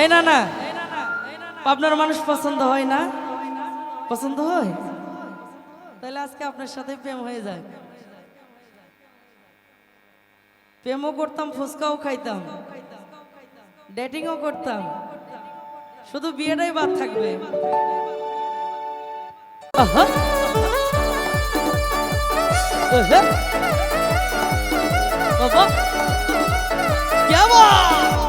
এই না না। আপনার মানুষ পছন্দ হয় না? পছন্দ হয়? তাহলে আজকে আপনার সাথে প্রেম হয়ে যায়। প্রেমও করতাম, ফুচকাও খাইতাম। ডেটিংও করতাম। শুধু বিয়েটাই বাদ থাকবে। কেমন?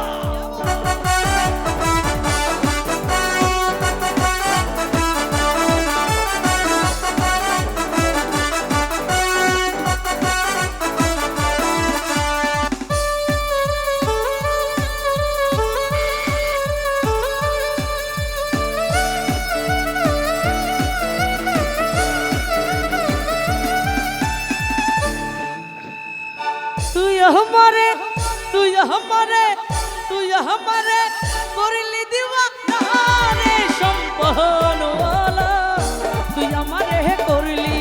हमारे তুই हमारे তুই हमारे করলি দিওয়ানা রে সম্পহন ওয়ালা তুই আমারে করলি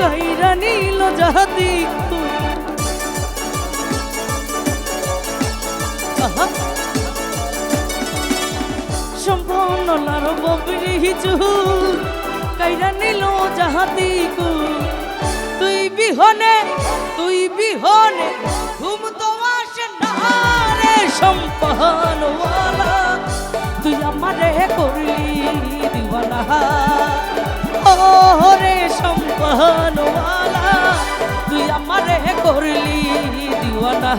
কাইরা নীল জাহাদি। সম্পূর্ণ লার ববরি কাইরা নীল জাহাদি তুই। বিহনে তুই বিহনে, ঘুম তো আসে না রে সম্পহনওয়ালা তুই আমারে করলি দিওয়ানা। ও রে সম্পহনওয়ালা তুই আমারে করলি দিওয়ানা।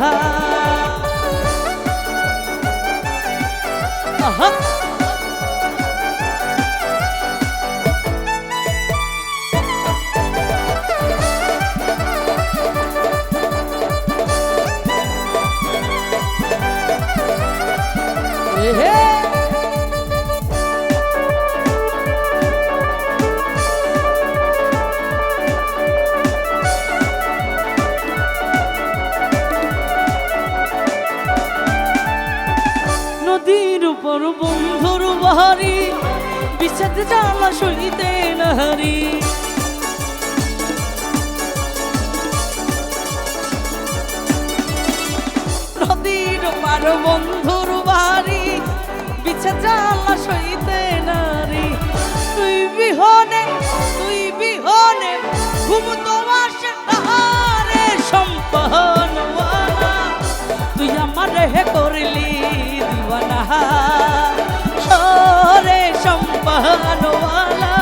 বিষাদ জ্বালা সইতে নাহারি। নদীর পার বন্ধুর সম্পহনওয়ালা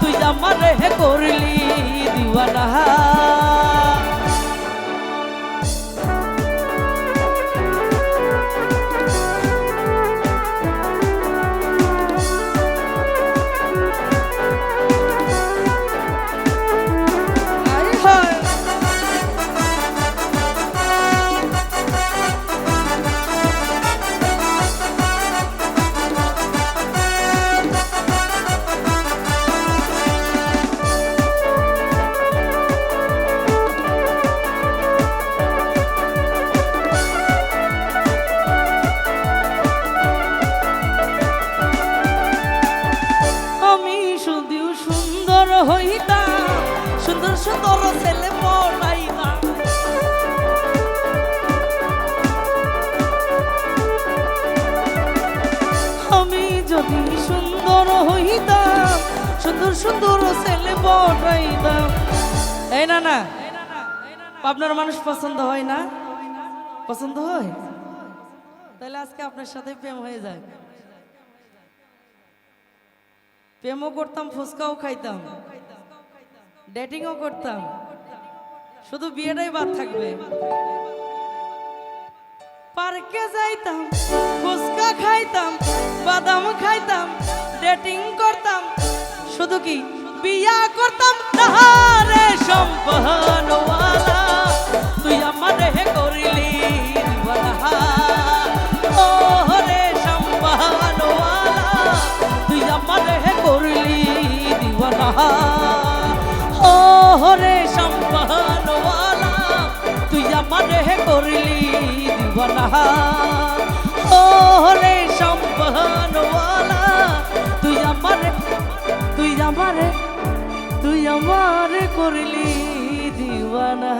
তুই আমারে করলি দিওয়ানা। সুন্দর সুন্দর ছেলে পড়াইতাম আমি যদি সুন্দর হইতাম, সুন্দর সুন্দর ছেলে পড়াইতাম এই না না। আপনার মানুষ পছন্দ হয় না? পছন্দ হয়? তাহলে আজকে আপনার সাথে প্রেম হয়ে যায়। প্রেমও করতাম, ফুচকাও খাইতাম। ডেটিংও করতাম। শুধু বিয়েটাই বাদ থাকবে। পার্কে যাইতাম, ফুচকা খাইতাম, বাদাম খাইতাম ডেটিং করতাম। শুধু কি বিয়া করতাম? না আমারে করলি দিওয়ানা ওরে সম্পহনওয়ালা তুই আমারে তুই আমারে তুই আমারে করলি দিওয়ানা